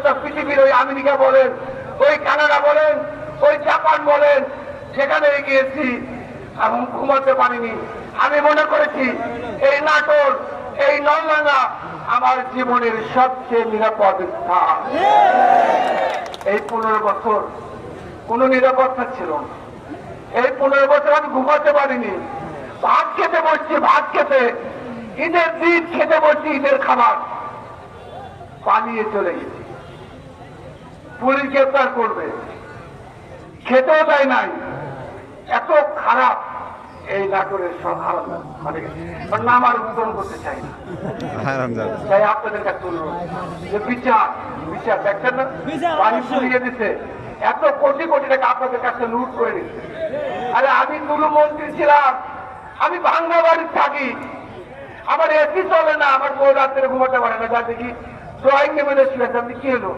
একটা পৃথিবীর ওই আমেরিকা বলেন, ওই কানাডা বলেন, ওই জাপান বলেন, সেখানে গিয়েছি এবং ঘুমাতে পারিনি। আমি মনে করেছি এই নাটোর, এই নলডাঙ্গা আমার জীবনের সবচেয়ে নিরাপদ স্থান। এই পনেরো বছর কোনো নিরাপত্তা ছিল না। এই পনেরো বছর আমি ঘুমাতে পারিনি। ভাত খেতে বসছি, ভাত খেতে। ঈদের দিন খেতে বসছি, ঈদের খাবার। পালিয়ে চলে গেছি। পুলিশ গ্রেপ্তার করবে। খেতেও দেয় নাই। এত খারাপ এই নাটোরের সব আলাদা মানে ওর নাম আর উত্তোলন করতে চাই না। তাই আপনাদের কাছে অনুরোধ। যে বিচার বিচার দেখছেন না? বাড়ি পুড়িয়ে দিতে এত কোটি কোটি টাকা আপনাদের কাছে লুট করে দিচ্ছে আরে আমি তুলু মন্ত্রী ছিলাম। আমি ভাঙ্গা বাড়ির থাকি। আমার এসি চলে না। আমার বউ রাত্রে ঘুমাতে পারে না। যা দেখি ড্রয়িং টেবিলে শুয়েছে। আপনি কি হলো?